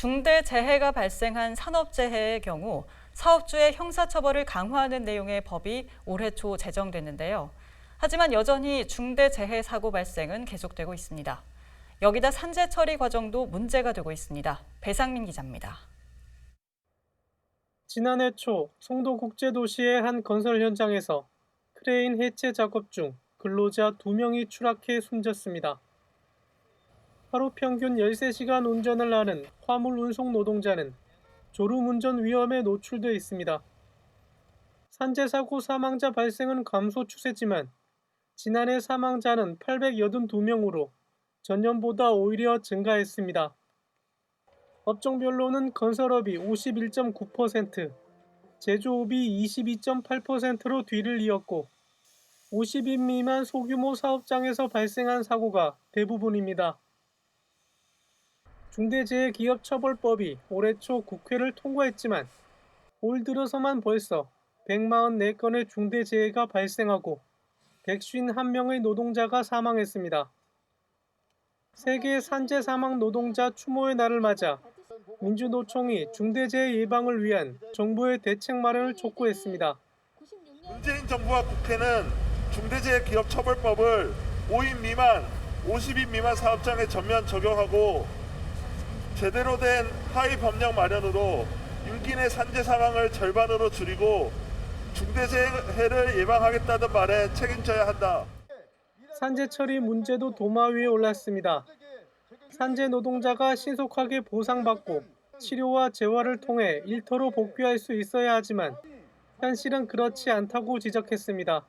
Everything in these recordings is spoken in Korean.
중대 재해가 발생한 산업재해의 경우 사업주의 형사처벌을 강화하는 내용의 법이 올해 초 제정됐는데요. 하지만 여전히 중대 재해 사고 발생은 계속되고 있습니다. 여기다 산재 처리 과정도 문제가 되고 있습니다. 배상민 기자입니다. 지난해 초 송도 국제도시의 한 건설 현장에서 크레인 해체 작업 중 근로자 2명이 추락해 숨졌습니다. 하루 평균 13시간 운전을 하는 화물 운송 노동자는 졸음 운전 위험에 노출돼 있습니다. 산재 사고 사망자 발생은 감소 추세지만 지난해 사망자는 882명으로 전년보다 오히려 증가했습니다. 업종별로는 건설업이 51.9%, 제조업이 22.8%로 뒤를 이었고 50인 미만 소규모 사업장에서 발생한 사고가 대부분입니다. 중대재해기업처벌법이 올해 초 국회를 통과했지만 올 들어서만 벌써 144건의 중대재해가 발생하고 151명의 노동자가 사망했습니다. 세계 산재 사망 노동자 추모의 날을 맞아 민주노총이 중대재해 예방을 위한 정부의 대책 마련을 촉구했습니다. 문재인 정부와 국회는 중대재해기업처벌법을 5인 미만, 50인 미만 사업장에 전면 적용하고 제대로 된 하위 법령 마련으로 내 산재 사망을 절반으로 줄이고 중대재해를 예방하겠다는 말에 책임져야 한다. 산재 처리 문제도 도마 위에 올랐습니다. 산재 노동자가 신속하게 보상받고 치료와 재활을 통해 일터로 복귀할 수 있어야 하지만 현실은 그렇지 않다고 지적했습니다.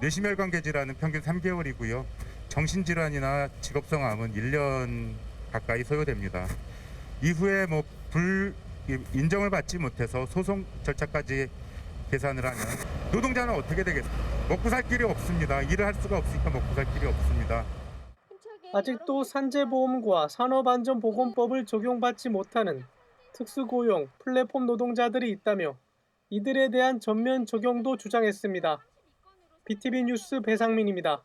뇌심혈관계 질환은 평균 3개월이고요. 정신질환이나 직업성 암은 1년 가까이 소요됩니다. 이후에 뭐 불 인정을 받지 못해서 소송 절차까지 계산을 하면 노동자는 어떻게 되겠습니까? 먹고 살 길이 없습니다. 일을 할 수가 없으니까 먹고 살 길이 없습니다. 아직도 산재보험과 산업안전보건법을 적용받지 못하는 특수고용, 플랫폼 노동자들이 있다며 이들에 대한 전면 적용도 주장했습니다. BTV 뉴스 배상민입니다.